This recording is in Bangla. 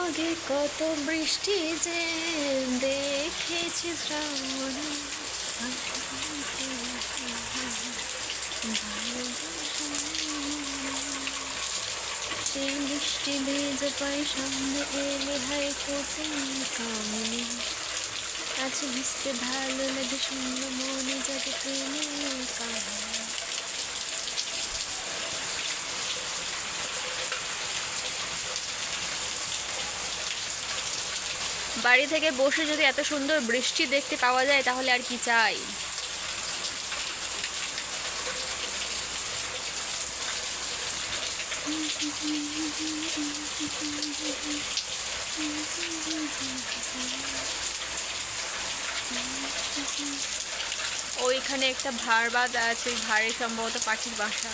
আগে কত বৃষ্টি যে দেখেছি সেই বৃষ্টি ভেজে পাই সামনে এলে হাই কোচিং কামনে আজ ভিজতে ভালো লাগে শূন্য মনে যাবে বাড়ি থেকে বসে যদি এত সুন্দর বৃষ্টি দেখতে পাওয়া যায়, তাহলে আর কি চাই? ওইখানে একটা ভাড় বাঁধা আছে ভাড়ে সম্ভবত পাখির বাসা।